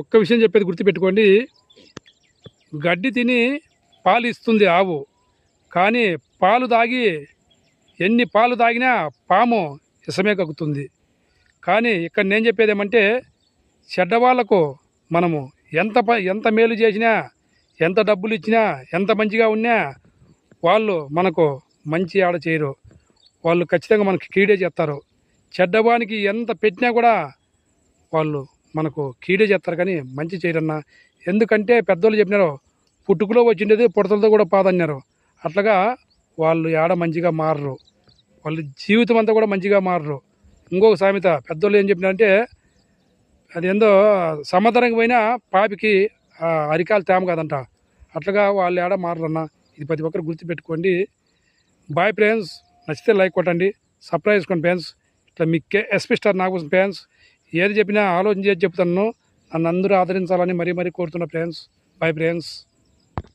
ఒక్క విషయం చెప్పేది గుర్తుపెట్టుకోండి. గడ్డి తిని పాలు ఇస్తుంది ఆవు. కానీ పాలు తాగి ఎన్ని పాలు తాగినా పాము ఇసమే కక్కుతుంది. కానీ ఇక్కడ నేను చెప్పేది ఏమంటే చెడ్డవాళ్ళకు మనము ఎంత ప ఎంత మేలు చేసినా ఎంత డబ్బులు ఇచ్చినా ఎంత మంచిగా ఉన్నా వాళ్ళు మనకు మంచి ఆడ చేయరు. వాళ్ళు ఖచ్చితంగా మనకి కీడే చేస్తారు. చెడ్డవానికి ఎంత పెట్టినా కూడా వాళ్ళు మనకు కీడే చేస్తారు కానీ మంచి చేయరన్న. ఎందుకంటే పెద్దోళ్ళు చెప్పినారు పుట్టుకులో వచ్చిండేది పుడతలతో కూడా పాదన్నారు అట్లాగా వాళ్ళు ఆడ మంచిగా మారరు. వాళ్ళు జీవితం అంతా కూడా మంచిగా మారరు. ఇంకొక సామెత పెద్దోళ్ళు ఏం చెప్పినారంటే అదేందో సముద్రంకి పోయినా పాపికి అరికాలు తేమ కాదంట. అట్లాగా వాళ్ళు ఆడ మారరన్న. ఇది ప్రతి ఒక్కరు గుర్తుపెట్టుకోండి. బాయ్ ఫ్రెండ్స్ నచ్చితే లైక్ కొట్టండి. సర్ప్రైజ్ కొన్ని ఫ్యాన్స్ ఇట్లా మీకు ఎస్పీ స్టార్ నాకు ఫ్యాన్స్ ఏది చెప్పినా ఆలోచన చేసి చెప్తాను నన్ను అందరూ ఆదరించాలని మరీ మరీ కోరుతున్న ఫ్రెండ్స్ బై ఫ్రెండ్స్.